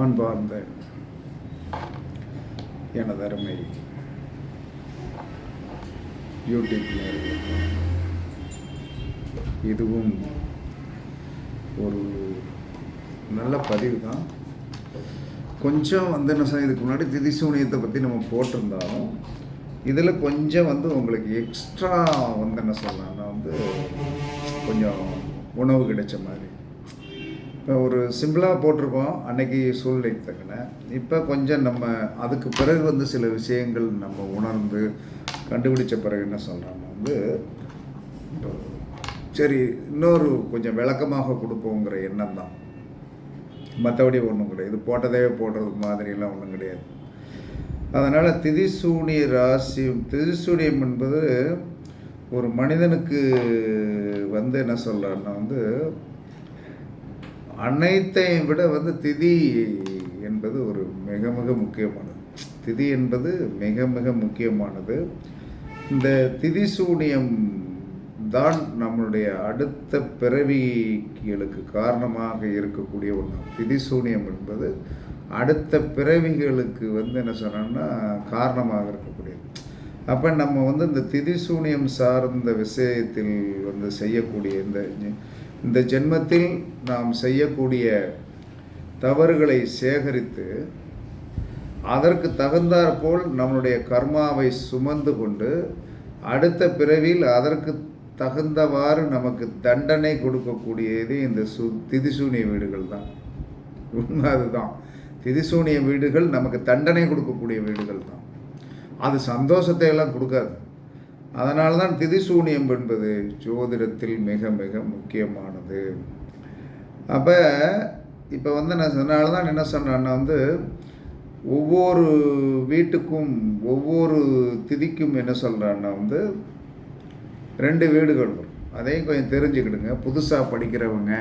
அன்பார்ந்த எனது அருமை யூடியூப் இதுவும் ஒரு நல்ல பதிவு தான் கொஞ்சம் வந்து என்ன சார் இதுக்கு முன்னாடி திதிசூனியத்தை பற்றி நம்ம போட்டிருந்தாலும் இதில் கொஞ்சம் வந்து உங்களுக்கு எக்ஸ்ட்ரா வந்து என்ன சொல்லலாம்னா வந்து கொஞ்சம் உணவு கிடைச்ச மாதிரி. இப்போ ஒரு சிம்பிளாக போட்டிருக்கோம். அன்னைக்கு சூழ்நிலைக்கு தக்கன. இப்போ கொஞ்சம் நம்ம அதுக்கு பிறகு வந்து சில விஷயங்கள் நம்ம உணர்ந்து கண்டுபிடிச்ச பிறகு என்ன சொல்கிறோம்னா வந்து சரி இன்னொரு கொஞ்சம் விளக்கமாக கொடுப்போங்கிற எண்ணம் தான். மற்றபடி ஒன்றும் கிடையாது. இது போட்டதே போடுறது மாதிரிலாம் ஒன்றும் கிடையாது. அதனால் திதிசூனிய ராசியம் திதிசூனியம் என்பது ஒரு மனிதனுக்கு வந்து என்ன சொல்கிறான்னா வந்து அனைத்தையும் விட வந்து திதி என்பது ஒரு மிக மிக முக்கியமானது. திதி என்பது மிக மிக முக்கியமானது. இந்த திதி சூனியம் தான் நம்மளுடைய அடுத்த பிறவிகளுக்கு காரணமாக இருக்கக்கூடிய ஒன்று திதி சூனியம் என்பது அடுத்த பிறவிகளுக்கு வந்து என்ன சொன்னோம்னா காரணமாக இருக்கக்கூடியது. அப்போ நம்ம வந்து இந்த திதி சூனியம் சார்ந்த விஷயத்தில் வந்து செய்யக்கூடிய இந்த இந்த ஜென்மத்தில் நாம் செய்யக்கூடிய தவறுகளை சேகரித்து அதற்கு தகுந்தாற்போல் நம்முடைய கர்மாவை சுமந்து கொண்டு அடுத்த பிறவியில் அதற்கு தகுந்தவாறு நமக்கு தண்டனை கொடுக்கக்கூடியது இந்த சு திதிசூனிய வீடுகள் தான். உண்மை அதுதான். திதிசூனிய வீடுகள் நமக்கு தண்டனை கொடுக்கக்கூடிய வீடுகள் தான். அது சந்தோஷத்தை எல்லாம் கொடுக்காது. அதனால் தான் திதிசூனியம் என்பது ஜோதிடத்தில் மிக மிக முக்கியமானது. அப்போ இப்போ வந்து நான் அதனால தான் என்ன சொன்னேன்னா வந்து ஒவ்வொரு வீட்டுக்கும் ஒவ்வொரு திதிக்கும் என்ன சொல்கிறான்னா வந்து ரெண்டு வீடுகள் வரும். அதையும் கொஞ்சம் தெரிஞ்சுக்கிடுங்க. புதுசாக படிக்கிறவங்க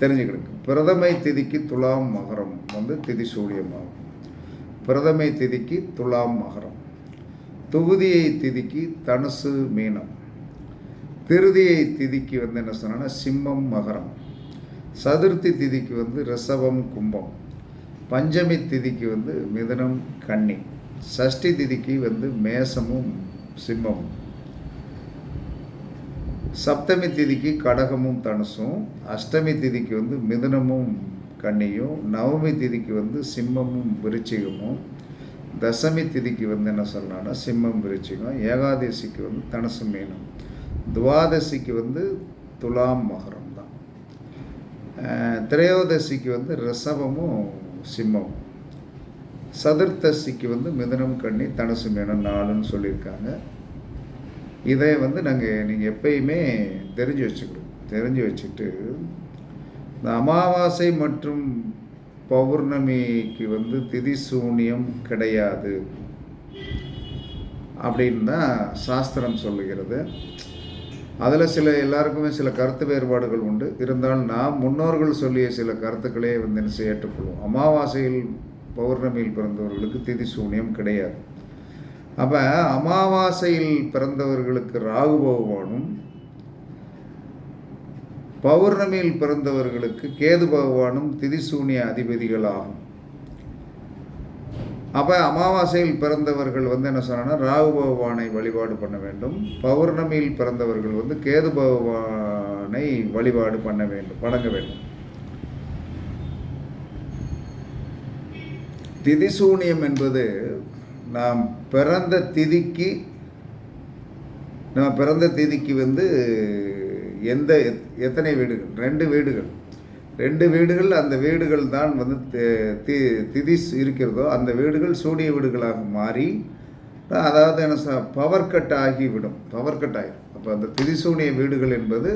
தெரிஞ்சுக்கிடுங்க. பிரதமை திதிக்கு துலாம் மகரம் வந்து திதி சூழியமாகும் பிரதமை திதிக்கு துலாம் மகரம். தொகுதியை திதிக்கு தனுசு மீனம். திருதியை திதிக்கு வந்து என்ன சொன்னா சிம்மம் மகரம். சதுர்த்தி திதிக்கு வந்து ரிஷபம் கும்பம். பஞ்சமி திதிக்கு வந்து மிதனம் கன்னி. சஷ்டி திதிக்கு வந்து மேசமும் சிம்மமும். சப்தமி திதிக்கு கடகமும் தனுசும். அஷ்டமி திதிக்கு வந்து மிதுனமும் கன்னியும். நவமி திதிக்கு வந்து சிம்மமும் விருச்சிகமும். தசமி திதிக்கு வந்து என்ன சொல்லலாம்னா சிம்மம் விருச்சிகம் ஏகாதசிக்கு வந்து தனசு மீனம் துவாதசிக்கு வந்து துலாம் மகரம் தான். திரையோதசிக்கு வந்து ரிசவமும் சிம்மமும் சதுர்த்தசிக்கு வந்து மிதனம் கண்ணி தனசு மீனம் நாலுன்னு சொல்லியிருக்காங்க. இதை வந்து நாங்கள் நீங்கள் எப்பயுமே தெரிஞ்சு வச்சுக்கணும். தெரிஞ்சு வச்சுட்டு இந்த அமாவாசை மற்றும் பௌர்ணமிக்கு வந்து திதி சூனியம் கிடையாது. அப்படின்னு தான் சாஸ்திரம் சொல்லுகிறது. அதில் சில எல்லாருக்குமே சில கருத்து வேறுபாடுகள் உண்டு. இருந்தாலும் நான் முன்னோர்கள் சொல்லிய சில கருத்துக்களே வந்து என்ன செய்ய ஏற்றுக்கொள்வோம். அமாவாசையில் பௌர்ணமியில் பிறந்தவர்களுக்கு திதி சூனியம் கிடையாது. அப்போ அமாவாசையில் பிறந்தவர்களுக்கு ராகு பகவானும் பௌர்ணமியில் பிறந்தவர்களுக்கு கேது பகவானும் திதிசூனிய அதிபதிகளாகும். அப்போ அமாவாசையில் பிறந்தவர்கள் வந்து என்ன சொன்னால் ராகு பகவானை வழிபாடு பண்ண வேண்டும். பௌர்ணமியில் பிறந்தவர்கள் வந்து கேது பகவானை வழிபாடு பண்ண வேண்டும் வணங்க வேண்டும். திதிசூனியம் என்பது நாம் பிறந்த திதிக்கு நம்ம பிறந்த திதிக்கு வந்து எந்த எத்தனை வீடுகள்? ரெண்டு வீடுகள். ரெண்டு வீடுகள் அந்த வீடுகள் தான் வந்து தி திதி இருக்கிறதோ அந்த வீடுகள் சூரிய வீடுகளாக மாறி அதாவது என்ன சொ பவர் கட் ஆகிவிடும். பவர் கட் ஆகிடும் அப்போ அந்த திதிசூனிய வீடுகள் என்பது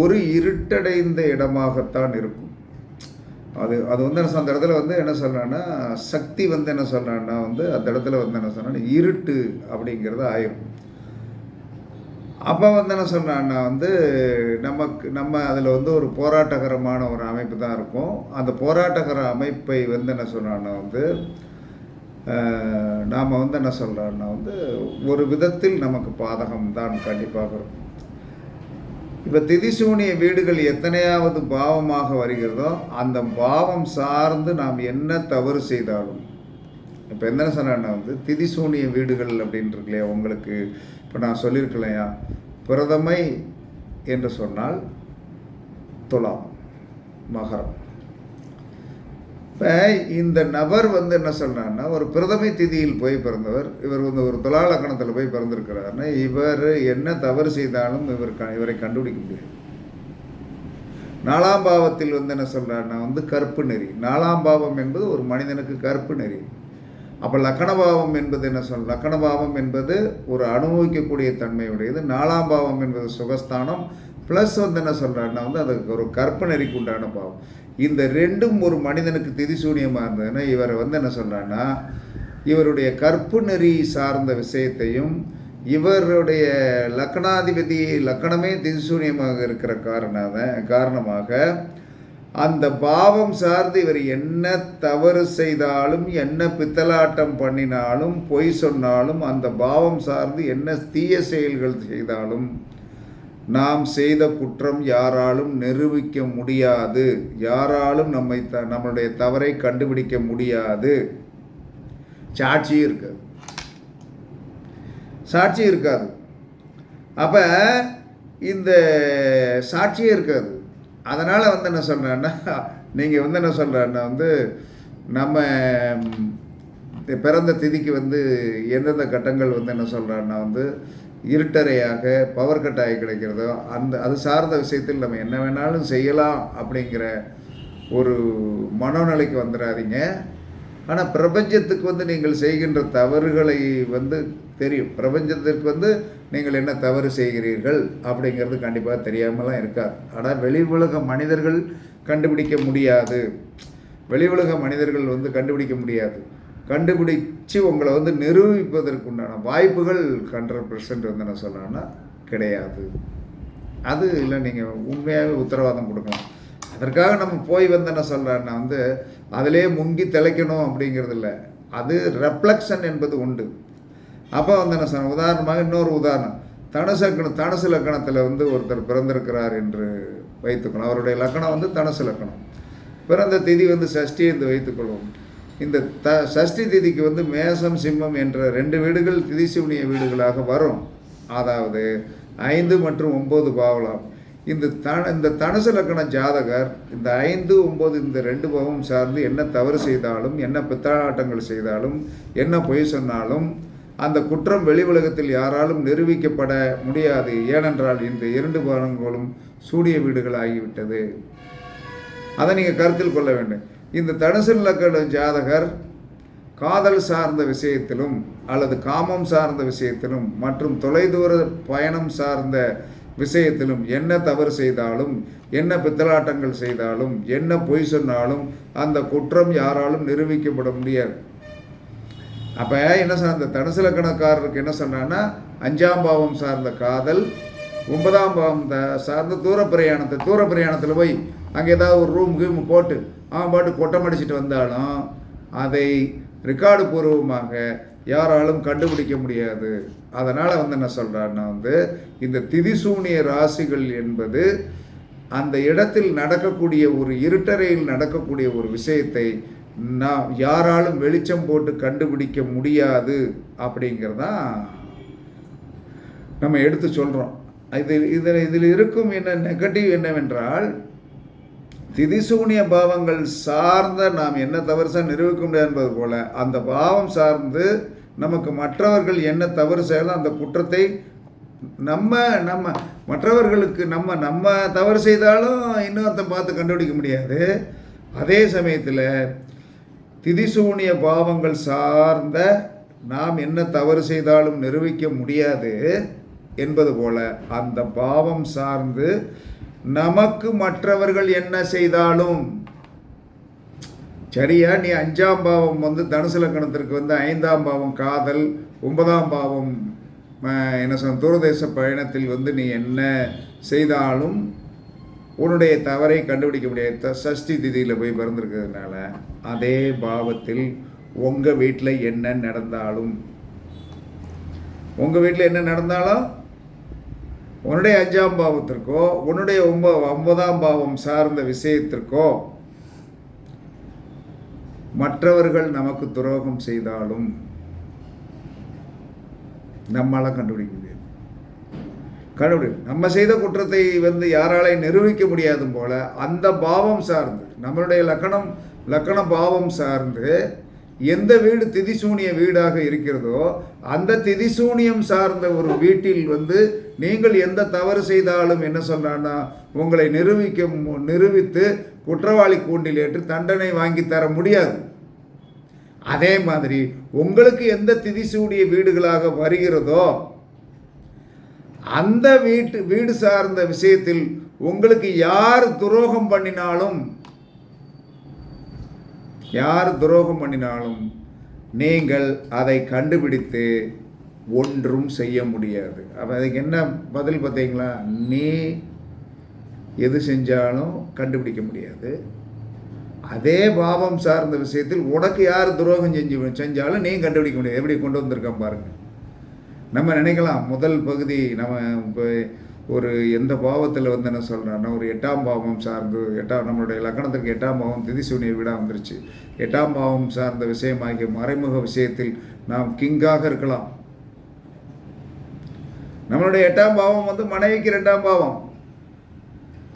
ஒரு இருட்டடைந்த இடமாகத்தான் இருக்கும். அது அது வந்து என்ன அந்த இடத்துல வந்து என்ன சொல்கிறேன்னா சக்தி வந்து என்ன சொல்கிறேன்னா வந்து அந்த இடத்துல வந்து என்ன சொன்னா இருட்டு அப்படிங்கிறது ஆயிரும். அப்போ வந்து என்ன சொன்னான்னா வந்து நமக்கு நம்ம அதில் வந்து ஒரு போராட்டகரமான ஒரு அமைப்பு தான் இருக்கும். அந்த போராட்டகர அமைப்பை வந்து என்ன சொல்கிறான்னா வந்து நாம் வந்து என்ன சொல்கிறோன்னா வந்து ஒரு விதத்தில் நமக்கு பாதகம் தான் கண்டிப்பாக இருக்கும். இப்போ திதிசூனிய வீடுகள் எத்தனையாவது பாவமாக வருகிறதோ அந்த பாவம் சார்ந்து நாம் என்ன தவறு செய்தாலும் இப்போ என்ன சொன்னா வந்து திதிசூனிய வீடுகள் அப்படின்ட்டு இல்லையா உங்களுக்கு இப்போ நான் சொல்லியிருக்கலையா பிரதமை என்று சொன்னால் துலாம் மகரம். இப்போ இந்த நபர் வந்து என்ன சொல்கிறாருன்னா ஒரு பிரதமை திதியில் போய் பிறந்தவர் இவர் வந்து ஒரு துலா லக்கணத்தில் போய் பிறந்திருக்கிறாருன்னா இவர் என்ன தவறு செய்தாலும் இவர் க இவரை கண்டுபிடிக்க முடியாது. நாலாம் பாவத்தில் வந்து என்ன சொல்கிறாருன்னா வந்து கற்பு நெறி. நாலாம் பாவம் என்பது ஒரு மனிதனுக்கு கற்பு நெறி. அப்போ லக்கணபாவம் என்பது என்ன சொல் லக்கணபாவம் என்பது ஒரு அனுபவிக்கக்கூடிய தன்மையுடையது. நாலாம் பாவம் என்பது சுகஸ்தானம். ப்ளஸ் வந்து என்ன சொல்கிறாருன்னா வந்து அதுக்கு ஒரு கற்ப நெறிக்கு உண்டான பாவம். இந்த ரெண்டும் ஒரு மனிதனுக்கு திதிசூனியமாக இருந்ததுன்னா இவரை வந்து என்ன சொல்கிறாருன்னா இவருடைய கற்பு நெறி சார்ந்த விஷயத்தையும் இவருடைய லக்கணாதிபதி லக்கணமே திதிசூனியமாக இருக்கிற காரண காரணமாக அந்த பாவம் சார்ந்து இவர் என்ன தவறு செய்தாலும் என்ன பித்தலாட்டம் பண்ணினாலும் பொய் சொன்னாலும் அந்த பாவம் சார்ந்து என்ன தீய செயல்கள் செய்தாலும் நாம் செய்த குற்றம் யாராலும் நிரூபிக்க முடியாது. யாராலும் நம்மை த நம்மளுடைய தவறை கண்டுபிடிக்க முடியாது. சாட்சி இருக்காது. சாட்சி இருக்காது. அப்போ இந்த சாட்சியே இருக்காது. அதனால் வந்து என்ன சொல்கிறேன்னா நீங்கள் வந்து என்ன சொல்கிறேன்னா வந்து நம்ம பிறந்த திதிக்கு வந்து எந்தெந்த கட்டங்கள் வந்து என்ன சொல்கிறான்னா வந்து இருட்டறையாக பவர் கட் ஆகி கிடைக்கிறதோ அந்த அது சார்ந்த விஷயத்தில் நம்ம என்ன வேணாலும் செய்யலாம் அப்படிங்கிற ஒரு மனோநிலைக்கு வந்துடாதீங்க ஆனால் பிரபஞ்சத்துக்கு வந்து நீங்கள் செய்கின்ற தவறுகளை வந்து தெரியும். பிரபஞ்சத்திற்கு வந்து நீங்கள் என்ன தவறு செய்கிறீர்கள் அப்படிங்கிறது கண்டிப்பாக தெரியாமலாம் இருக்காது. ஆனால் வெளி உலக மனிதர்கள் கண்டுபிடிக்க முடியாது. வெளி உலக மனிதர்கள் வந்து கண்டுபிடிக்க முடியாது. கண்டுபிடிச்சு உங்களை வந்து நிரூபிப்பதற்குண்டான வாய்ப்புகள் ஹண்ட்ரட் பர்சன்ட் வந்து என்ன சொல்லணும்னா கிடையாது. அது இல்லை நீங்கள் உண்மையாகவே உத்தரவாதம் கொடுக்கலாம். அதற்காக நம்ம போய் வந்து என்ன சொல்கிறேன்னா வந்து அதிலே முங்கி திளைக்கணும் அப்படிங்கிறது இல்லை அது ரெப்ளக்ஷன் என்பது உண்டு. அப்போ வந்து என்ன சொல்ல உதாரணமாக இன்னொரு உதாரணம். தனுசு லக்கணம் தனுசு லக்கணத்தில் வந்து ஒருத்தர் பிறந்திருக்கிறார் என்று வைத்துக்கணும் அவருடைய லக்கணம் வந்து தனுசு லக்கணம். பிறந்த திதி வந்து சஷ்டி என்று வைத்துக்கொள்வோம். இந்த த சஷ்டி திதிக்கு வந்து மேசம் சிம்மம் என்ற ரெண்டு வீடுகள் திதிசூனிய வீடுகளாக வரும். அதாவது ஐந்து மற்றும் ஒம்பது பாவலாம். இந்த த இந்த தனுசு லக்கண ஜாதகர் இந்த ஐந்து ஒம்பது இந்த ரெண்டு பாவம் சார்ந்து என்ன தவறு செய்தாலும் என்ன பித்தாட்டங்கள் செய்தாலும் என்ன பொய் சொன்னாலும் அந்த குற்றம் வெளி உலகத்தில் யாராலும் நிரூபிக்கப்பட முடியாது. ஏனென்றால் இந்த இரண்டு பாவங்களும் சூரிய வீடுகள் ஆகிவிட்டது அதை நீங்கள் கருத்தில் கொள்ள வேண்டும். இந்த தனுசு லக்கண ஜாதகர் காதல் சார்ந்த விஷயத்திலும் அல்லது காமம் சார்ந்த விஷயத்திலும் மற்றும் தொலைதூர பயணம் சார்ந்த விஷயத்திலும் என்ன தவறு செய்தாலும் என்ன பித்தலாட்டங்கள் செய்தாலும் என்ன பொய் சொன்னாலும் அந்த குற்றம் யாராலும் நிரூபிக்கப்பட முடியாது. அப்போ என்ன சொன்ன அந்த தனுசு லக்கணக்காரருக்கு என்ன சொன்னான்னா அஞ்சாம் பாவம் சார்ந்த காதல் ஒன்பதாம் பாவம் த சார்ந்த தூர பிரயாணத்தை தூர பிரயாணத்தில் போய் அங்கே ஏதாவது ஒரு ரூம் கீம் போட்டு அவன் பாட்டு கொட்டம் அடிச்சுட்டு வந்தாலும் அதை ரெக்கார்டு பூர்வமாக யாராலும் கண்டுபிடிக்க முடியாது. அதனால் வந்து என்ன சொல்கிறாருன்னா வந்து இந்த திதிசூனிய ராசிகள் என்பது அந்த இடத்தில் நடக்கக்கூடிய ஒரு இருட்டறையில் நடக்கக்கூடிய ஒரு விஷயத்தை நான் யாராலும் வெளிச்சம் போட்டு கண்டுபிடிக்க முடியாது அப்படிங்கிறதான் நம்ம எடுத்து சொல்கிறோம் இது இதில் இதில் இருக்கும் என்ன நெகட்டிவ் என்னவென்றால் திதிசூனிய பாவங்கள் சார்ந்த நாம் என்ன தவறு நிரூபிக்க முடியாது என்பது போல அந்த பாவம் சார்ந்து நமக்கு மற்றவர்கள் என்ன தவறு செய்யலாம் அந்த குற்றத்தை நம்ம நம்ம மற்றவர்களுக்கு நம்ம நம்ம தவறு செய்தாலும் இன்னொருத்தன் பார்த்து கண்டுபிடிக்க முடியாது. அதே சமயத்தில் திதிசூனிய பாவங்கள் சார்ந்த நாம் என்ன தவறு செய்தாலும் நிரூபிக்க முடியாது என்பது போல அந்த பாவம் சார்ந்து நமக்கு மற்றவர்கள் என்ன செய்தாலும் சரியா? நீ அஞ்சாம் பாவம் வந்து தனுசு லக்கணத்திற்கு வந்து ஐந்தாம் பாவம் காதல் ஒன்பதாம் பாவம் என்ன சொன்ன தூரதேச பயணத்தில் வந்து நீ என்ன செய்தாலும் உன்னுடைய தவறை கண்டுபிடிக்க முடியாது த- சஷ்டி திதியில் போய் பிறந்திருக்கிறதுனால அதே பாவத்தில் உங்கள் வீட்டில் என்ன நடந்தாலும் உங்கள் வீட்டில் என்ன நடந்தாலும் உன்னுடைய அஞ்சாம் பாவத்திற்கோ உன்னுடைய ஒன்ப ஒன்பதாம் பாவம் சார்ந்த விஷயத்திற்கோ மற்றவர்கள் நமக்கு துரோகம் செய்தாலும் நம்மளால் கண்டுபிடிக்க முடியாது. கண்டுபிடி நம்ம செய்த குற்றத்தை வந்து யாராலையும் நிரூபிக்க முடியாது போல அந்த பாவம் சார்ந்து நம்மளுடைய லக்கணம் லக்கண பாவம் சார்ந்து எந்த வீடு திதிசூனிய வீடாக இருக்கிறதோ அந்த திதிசூனியம் சார்ந்த ஒரு வீட்டில் வந்து நீங்கள் எந்த தவறு செய்தாலும் என்ன சொன்னான்னா உங்களை நிரூபிக்க நிரூபித்து குற்றவாளி கூண்டில் ஏற்று தண்டனை வாங்கி தர முடியாது. அதே மாதிரி உங்களுக்கு எந்த திதிசூடிய வீடுகளாக வருகிறதோ அந்த வீட்டு வீடு சார்ந்த விஷயத்தில் உங்களுக்கு யார் துரோகம் பண்ணினாலும் யார் துரோகம் பண்ணினாலும் நீங்கள் அதை கண்டுபிடித்து ஒன்றும் செய்ய முடியாது. அப்போ அதுக்கு என்ன பதில் பார்த்தீங்களா? நீ எது செஞ்சாலும் கண்டுபிடிக்க முடியாது. அதே பாவம் சார்ந்த விஷயத்தில் உனக்கு யார் துரோகம் செஞ்சு செஞ்சாலும் நீ கண்டுபிடிக்க முடியாது. எப்படி கொண்டு வந்திருக்கோம் பாருங்க. நம்ம நினைக்கலாம் முதல் பகுதி நம்ம இப்போ ஒரு எந்த பாவத்தில் வந்து என்ன சொல்கிறோன்னா ஒரு எட்டாம் பாவம் சார்ந்து எட்டாம் நம்மளுடைய லக்கணத்துக்கு எட்டாம் பாவம் திதிசூனிய வீடாக வந்துருச்சு. எட்டாம் பாவம் சார்ந்த விஷயமாகிய மறைமுக விஷயத்தில் நாம் கிங்காக இருக்கலாம். நம்மளுடைய எட்டாம் பாவம் வந்து மனைவிக்கு ரெண்டாம் பாவம்.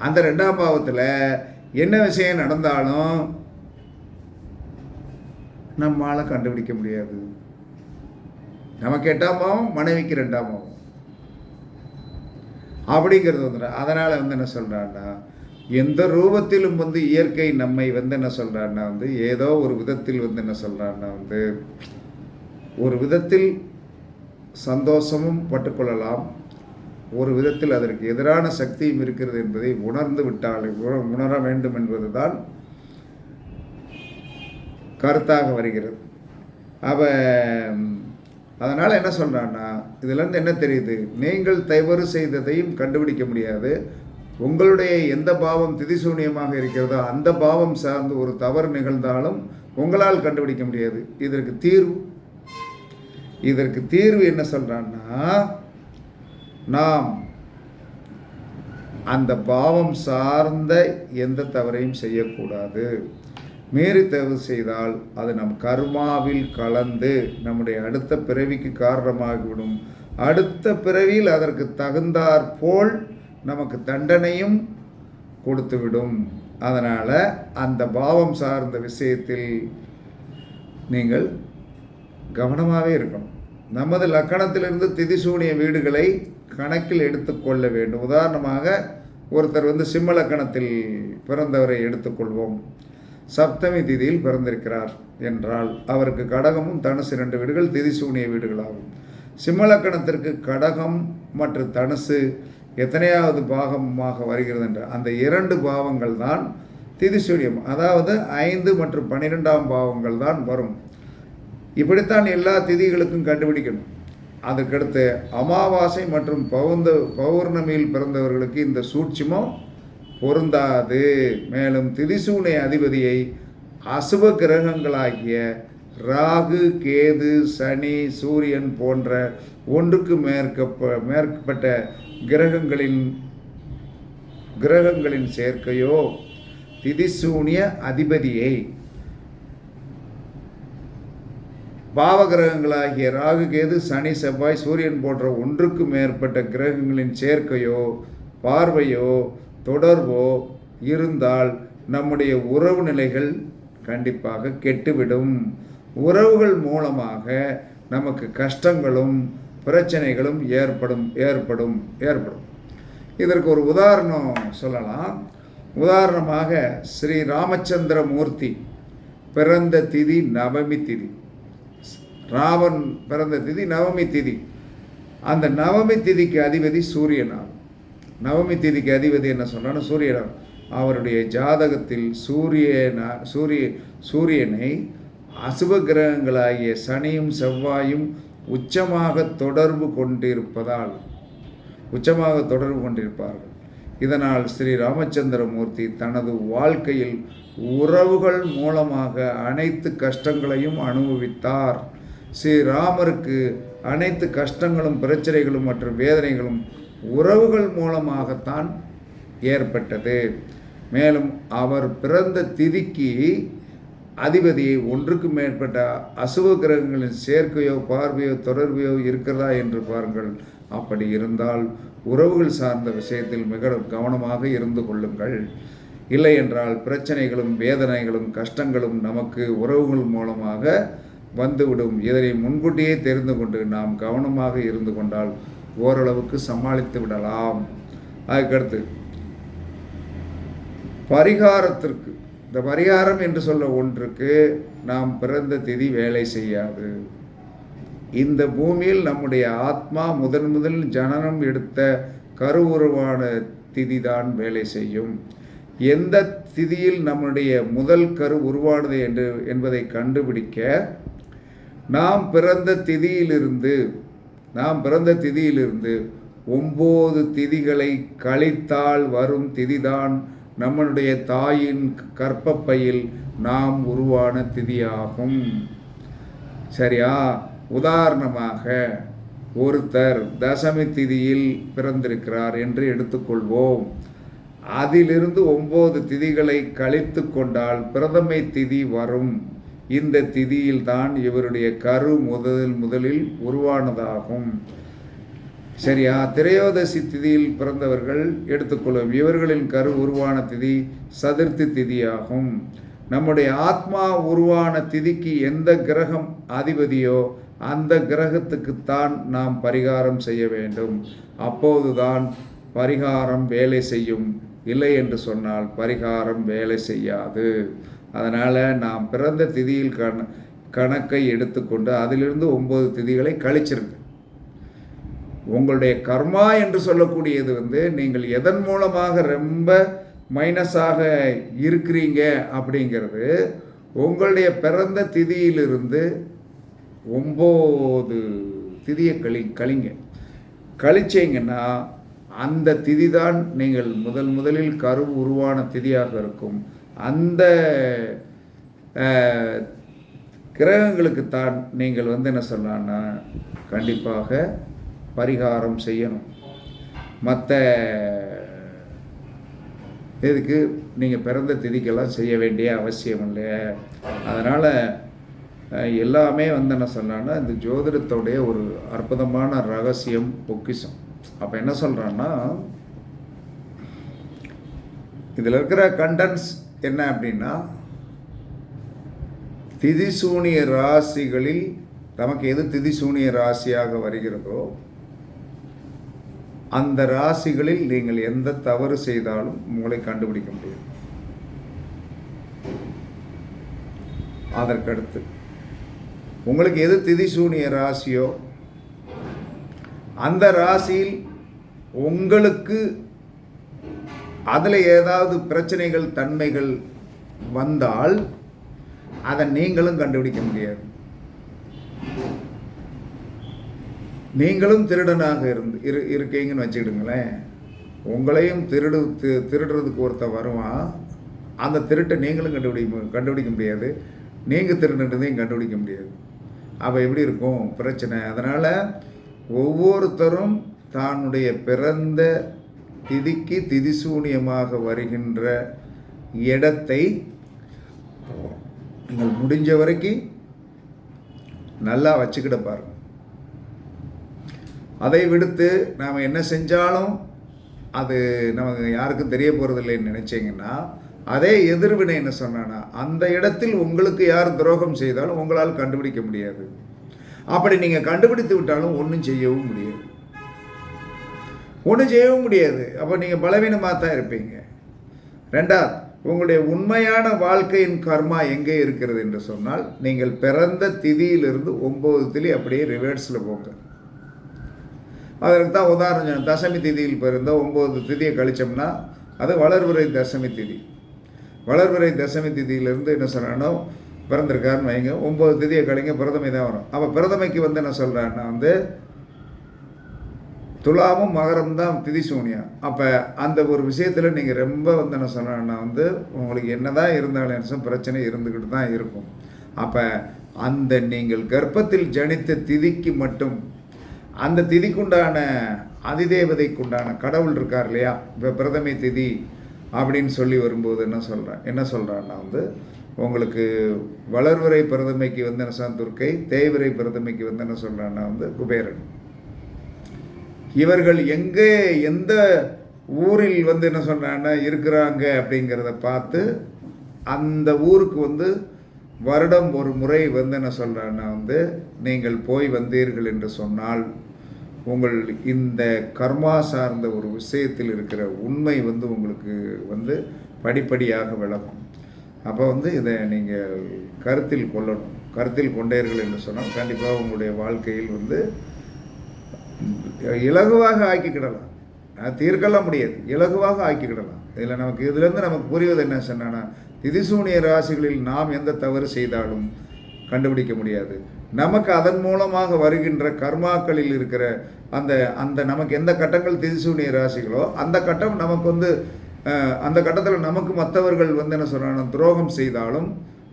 அந்த ரெண்டாம் பாவத்தில் என்ன விஷயம் நடந்தாலும் நம்மால் கண்டுபிடிக்க முடியாது. நமக்கு எட்டாம் பாவம் மனைவிக்கு ரெண்டாம் பாவம். அப்படிங்கிறது வந்து அதனால் வந்து என்ன சொல்கிறான்னா எந்த ரூபத்திலும் வந்து இயற்கை நம்மை வந்து என்ன சொல்கிறான்னா வந்து ஏதோ ஒரு விதத்தில் வந்து என்ன சொல்கிறான்னா வந்து ஒரு விதத்தில் சந்தோஷமும் பட்டுக்கொள்ளலாம். ஒரு விதத்தில் அதற்கு எதிரான சக்தியும் இருக்கிறது என்பதை உணர்ந்து விட்டால் உண- உணர வேண்டும் என்பதுதான் கருத்தாக வருகிறது. அவ அதனால் என்ன சொல்கிறான்னா இதுலேருந்து என்ன தெரியுது? நீங்கள் தவறு செய்ததையும் கண்டுபிடிக்க முடியாது. உங்களுடைய எந்த பாவம் திதிசூனியமாக இருக்கிறதோ அந்த பாவம் சார்ந்து ஒரு தவறு நிகழ்ந்தாலும் உங்களால் கண்டுபிடிக்க முடியாது. இதற்கு தீர்வு இதற்கு தீர்வு என்ன சொல்கிறான்னா நாம் அந்த பாவம் சார்ந்த எந்த தவறையும் செய்யக்கூடாது. மீறி தவறு செய்தால் அது நம் கர்மாவில் கலந்து நம்முடைய அடுத்த பிறவிக்கு காரணமாகிவிடும். அடுத்த பிறவியில் அதற்கு தகுந்தாற் போல் நமக்கு தண்டனையும் கொடுத்துவிடும். அதனால் அந்த பாவம் சார்ந்த விஷயத்தில் நீங்கள் கவனமாகவே இருக்கணும். நமது லக்கணத்திலிருந்து திதிசூனிய வீடுகளை கணக்கில் எடுத்துக்கொள்ள வேண்டும். உதாரணமாக ஒருத்தர் வந்து சிம்மலக்கணத்தில் பிறந்தவரை எடுத்துக்கொள்வோம். சப்தமி திதியில் பிறந்திருக்கிறார் என்றால் அவருக்கு கடகமும் தனுசு இரண்டு வீடுகள் திதி சூனிய வீடுகளாகும். சிம்மலக்கணத்திற்கு கடகம் மற்றும் தனுசு எத்தனையாவது பாகமாக வருகிறது என்ற அந்த இரண்டு பாவங்கள் தான் திதிசூரியம் அதாவது ஐந்து மற்றும் பன்னிரெண்டாம் பாவங்கள் தான் வரும். இப்படித்தான் எல்லா திதிகளுக்கும் கண்டுபிடிக்கணும். அதற்கடுத்து அமாவாசை மற்றும் பௌர்ந்த பௌர்ணமியில் பிறந்தவர்களுக்கு இந்த சூட்சிமம் பொருந்தாது. மேலும் திதிசூனை அதிபதியை அசுப கிரகங்களாகிய ராகு கேது சனி சூரியன் போன்ற ஒன்றுக்கு மேற்கப்ப மேற்பட்ட கிரகங்களின் கிரகங்களின் சேர்க்கையோ திதிசூனிய அதிபதியை பாவகிரகங்களாகிய ராகு கேது சனி செவ்வாய் சூரியன் போன்ற ஒன்றுக்கு மேற்பட்ட கிரகங்களின் சேர்க்கையோ பார்வையோ தொடர்போ இருந்தால் நம்முடைய உறவு நிலைகள் கண்டிப்பாக கெட்டுவிடும். உறவுகள் மூலமாக நமக்கு கஷ்டங்களும் பிரச்சனைகளும் ஏற்படும் ஏற்படும் ஏற்படும். இதற்கு ஒரு உதாரணம் சொல்லலாம். உதாரணமாக ஸ்ரீ ராமச்சந்திர மூர்த்தி பிறந்த திதி நவமி திதி. ராவன் பிறந்த திதி நவமி திதி. அந்த நவமி திதிக்கு அதிபதி சூரியனாகும் நவமி திதிக்கு அதிபதி என்ன சொன்னான்னு சூரியனாகும் அவருடைய ஜாதகத்தில் சூரியனா சூரிய சூரியனை அசுப கிரகங்களாகிய சனியும் செவ்வாயும் உச்சமாக தொடர்பு கொண்டிருப்பதால் உச்சமாக தொடர்பு கொண்டிருப்பார்கள். இதனால் ஸ்ரீ ராமச்சந்திரமூர்த்தி தனது வாழ்க்கையில் உறவுகள் மூலமாக அனைத்து கஷ்டங்களையும் அனுபவித்தார். ஸ்ரீ ராமருக்கு அனைத்து கஷ்டங்களும் பிரச்சனைகளும் மற்றும் வேதனைகளும் உறவுகள் மூலமாகத்தான் ஏற்பட்டது. மேலும் அவர் பிறந்த திதிக்கு அதிபதி ஒன்றுக்கு மேற்பட்ட அசுவ கிரகங்களின் சேர்க்கையோ பார்வையோ தொடர்பையோ இருக்கிறதா என்று பாருங்கள். அப்படி இருந்தால் உறவுகள் சார்ந்த விஷயத்தில் மிக கவனமாக இருந்து கொள்ளுங்கள். இல்லை என்றால் பிரச்சனைகளும் வேதனைகளும் கஷ்டங்களும் நமக்கு உறவுகள் மூலமாக வந்துவிடும். இதனை முன்கூட்டியே தெரிந்து கொண்டு நாம் கவனமாக இருந்து கொண்டால் ஓரளவுக்கு சமாளித்து விடலாம். அதுக்கடுத்து பரிகாரத்திற்கு இந்த பரிகாரம் என்று சொல்ல ஒன்றுக்கு நாம் பிறந்த திதி வேலை செய்யாது. இந்த பூமியில் நம்முடைய ஆத்மா முதன் முதல் ஜனனம் எடுத்த கருவுருவான திதி தான் வேலை செய்யும். எந்த திதியில் நம்முடைய முதல் கரு உருவானது என்று என்பதை கண்டுபிடிக்க நாம் பிறந்த திதியிலிருந்து நாம் பிறந்த திதியிலிருந்து ஒம்பது திதிகளை கழித்தால் வரும் திதிதான் நம்மளுடைய தாயின் கற்பப்பையில் நாம் உருவான திதியாகும். சரியா? உதாரணமாக ஒருத்தர் தசமி திதியில் பிறந்திருக்கிறார் என்று எடுத்துக்கொள்வோம். அதிலிருந்து ஒம்பது திதிகளை கழித்து கொண்டால் பிரதமை திதி வரும். இந்த திதியில்தான் இவருடைய கரு முதல் முதலில் உருவானதாகும். சரியா? திரையோதசி திதியில் பிறந்தவர்கள் எடுத்துக்கொள்ளும். இவர்களின் கரு உருவான திதி சதுர்த்தி திதியாகும். நம்முடைய ஆத்மா உருவான திதிக்கு எந்த கிரகம் அதிபதியோ அந்த கிரகத்துக்குத்தான் நாம் பரிகாரம் செய்ய வேண்டும். அப்போதுதான் பரிகாரம் வேலை செய்யும். இல்லை என்று சொன்னால் பரிகாரம் வேலை செய்யாது. அதனால் நாம் பிறந்த திதியில் கண கணக்கை எடுத்துக்கொண்டு அதிலிருந்து ஒம்பது திதிகளை கழிச்சிருங்க. உங்களுடைய கர்மா என்று சொல்லக்கூடியது வந்து நீங்கள் எதன் மூலமாக ரொம்ப மைனஸாக இருக்கிறீங்க அப்படிங்கிறது உங்களுடைய பிறந்த திதியிலிருந்து ஒம்பது திதியை கழி கழிங்க. கழிச்சிங்கன்னா அந்த திதி தான் நீங்கள் முதல் முதலில் கரு உருவான திதியாக இருக்கும். அந்த கிரகங்களுக்குத்தான் நீங்கள் வந்து என்ன சொல்லலான்னா கண்டிப்பாக பரிகாரம் செய்யணும். மற்ற இதுக்கு நீங்கள் பிறந்த திதிக்கெல்லாம் செய்ய வேண்டிய அவசியம் இல்லை அதனால் எல்லாமே வந்து என்ன சொன்னான்னா இந்த ஜோதிடத்தோடைய ஒரு அற்புதமான ரகசியம் பொக்கிஷம். அப்போ என்ன சொல்கிறான்னா இதில் இருக்கிற கண்டன்ஸ் என்ன அப்படின்னா திதிசூனிய ராசிகளில் நமக்கு எது திதிசூனிய ராசியாக வருகிறதோ அந்த ராசிகளில் நீங்கள் எந்த தவறு செய்தாலும் உங்களை கண்டுபிடிக்க முடியும். அதற்கடுத்து உங்களுக்கு எது திதிசூனிய ராசியோ அந்த ராசியில் உங்களுக்கு அதில் ஏதாவது பிரச்சனைகள் தன்மைகள் வந்தால் அதை நீங்களும் கண்டுபிடிக்க முடியாது. நீங்களும் திருடனாக இருந்து இரு இருக்கீங்கன்னு வச்சுக்கிடுங்களேன். உங்களையும் திருடு திருடுறதுக்கு ஒருத்த வருவான். அந்த திருட்டை நீங்களும் கண்டுபிடிக்க கண்டுபிடிக்க முடியாது. நீங்கள் திருடுன்றதையும் கண்டுபிடிக்க முடியாது. அப்போ எப்படி இருக்கும்? பிரச்சனை. அதனால் ஒவ்வொருத்தரும் தன்னுடைய பிறந்த திதிக்கு திதிசூனியமாக வருகின்ற இடத்தை நீங்கள் முடிஞ்ச வரைக்கும் நல்லா வச்சுக்கிட பாருங்க. அதை விடுத்து நாம் என்ன செஞ்சாலும் அது நமக்கு யாருக்கும் தெரிய போகிறதில்லைன்னு நினச்சிங்கன்னா அதே எதிர்வினை என்ன சொன்னான்னா அந்த இடத்தில் உங்களுக்கு யார் துரோகம் செய்தாலும் உங்களால் கண்டுபிடிக்க முடியாது. அப்படி நீங்கள் கண்டுபிடித்து விட்டாலும் ஒன்றும் செய்யவும் முடியாது. ஒன்றும் செய்யவும் முடியாது. அப்போ நீங்கள் பலவீனமாக தான் இருப்பீங்க. ரெண்டாவது உங்களுடைய உண்மையான வாழ்க்கையின் கர்மா எங்கே இருக்கிறது என்று சொன்னால் நீங்கள் பிறந்த திதியிலிருந்து ஒம்பது திதி அப்படியே ரிவர்ஸில் போங்க. அதற்கு தான் உதாரணம் தசமி திதியில் பிறந்த ஒம்பது திதியை கழிச்சோம்னா அது வளர்வுரை தசமி திதி. வளர்வுரை தசமி திதியிலிருந்து என்ன சொல்கிறானோ பிறந்திருக்காருன்னு வைங்க. ஒம்பது திதியை கழிங்க பிரதமை தான் வரும். அப்போ பிரதமைக்கு வந்து என்ன சொல்கிறான்னா வந்து துலாமும் மகரம் தான் திதி சூனியம் அப்போ அந்த ஒரு விஷயத்தில் நீங்கள் ரொம்ப வந்து என்ன சொன்னேன்னா வந்து உங்களுக்கு என்ன தான் இருந்தாலும் பிரச்சனை இருந்துக்கிட்டு தான் இருக்கும். அப்போ அந்த நீங்கள் கர்ப்பத்தில் ஜனித்த திதிக்கு மட்டும் அந்த திதிக்குண்டான அதிதேவதைக்குண்டான கடவுள் இருக்கார் இல்லையா? இப்போ பிரதமை திதி அப்படின்னு சொல்லி வரும்போது என்ன சொல்கிறேன் என்ன சொல்கிறான்னா வந்து உங்களுக்கு வளர்வரை பிரதமைக்கு வந்து என்ன சொல்றான் துர்க்கை தேய்வரை பிரதமைக்கு வந்து என்ன சொல்கிறான்னா வந்து குபேரன். இவர்கள் எங்கே எந்த ஊரில் வந்து என்ன சொன்னான்னா இருக்கிறாங்க அப்படிங்கிறத பார்த்து அந்த ஊருக்கு வந்து வருடம் ஒரு முறை வந்து என்ன சொல்கிறான்னா வந்து நீங்கள் போய் வந்தீர்கள் என்று சொன்னால் உங்கள் இந்த கர்மா சார்ந்த ஒரு விஷயத்தில் இருக்கிற உண்மை வந்து உங்களுக்கு வந்து படிப்படியாக விளக்கும். அப்போ வந்து இதை நீங்கள் கருத்தில் கொள்ளணும். கருத்தில் கொண்டீர்கள் என்று சொன்னால் கண்டிப்பாக உங்களுடைய வாழ்க்கையில் வந்து இலகுவாக ஆக்கிக்கிடலாம். தீர்க்கலாம் முடியாது. இலகுவாக ஆக்கிக்கிடலாம். இதில் நமக்கு இதுலேருந்து நமக்கு புரிவது என்ன சொன்னா திதிசூனிய ராசிகளில் நாம் எந்த தவறு செய்தாலும் கண்டுபிடிக்க முடியாது. நமக்கு அதன் மூலமாக வருகின்ற கர்மாக்களில் இருக்கிற அந்த அந்த நமக்கு எந்த கட்டங்கள் திதிசூனிய ராசிகளோ அந்த கட்டம் நமக்கு வந்து அந்த கட்டத்தில் நமக்கு மற்றவர்கள் வந்து என்ன சொல்கிறாங்க துரோகம் செய்தாலும்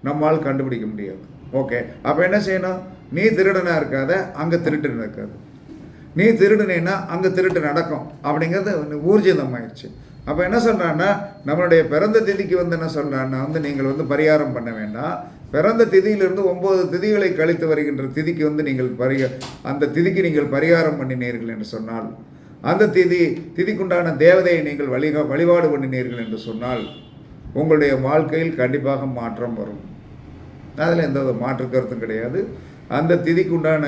நம்மால் கண்டுபிடிக்க முடியாது. ஓகே. அப்போ என்ன செய்யணும்? நீ திருடனாக இருக்காத அங்கே திருட்டு இருக்காது நீ திருடுனேன்னா அங்கே திருட்டு நடக்கும். அப்படிங்கிறது ஊர்ஜிதம் ஆயிடுச்சு அப்போ என்ன சொல்கிறான்னா நம்மளுடைய பிறந்த திதிக்கு வந்து என்ன சொல்கிறான்னா வந்து நீங்கள் வந்து பரிகாரம் பண்ண வேண்டாம். பிறந்த திதியிலிருந்து ஒம்பது திதிகளை கழித்து வருகின்ற திதிக்கு வந்து நீங்கள் பரிக அந்த திதிக்கு நீங்கள் பரிகாரம் பண்ணினீர்கள் என்று சொன்னால் அந்த திதி திதிக்குண்டான தேவதையை நீங்கள் வழிகா வழிபாடு பண்ணினீர்கள் என்று சொன்னால் உங்களுடைய வாழ்க்கையில் கண்டிப்பாக மாற்றம் வரும். அதில் எந்த வித மாற்று கருத்தும் கிடையாது. அந்த திதிக்குண்டான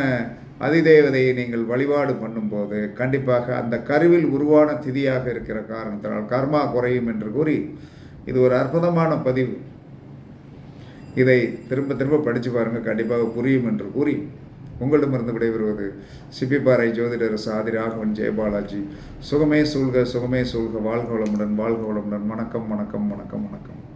அதிதேவதையை நீங்கள் வழிபாடு பண்ணும்போது கண்டிப்பாக அந்த கருவில் உருவான திதியாக இருக்கிற காரணத்தினால் கர்மா குறையும் என்று கூறி இது ஒரு அற்புதமான பதிவு. இதை திரும்ப திரும்ப படித்து பாருங்கள் கண்டிப்பாக புரியும் என்று கூறி உங்களிடமிருந்து விடைபெறுவது சிப்பிப்பாறை ஜோதிடர் சாதி ராகவன் ஜெயபாலாஜி சுகமே சூழ்க சுகமே சூழ்க. வாழ்க வளமுடன் வாழ்க வளமுடன். வணக்கம் வணக்கம் வணக்கம் வணக்கம்.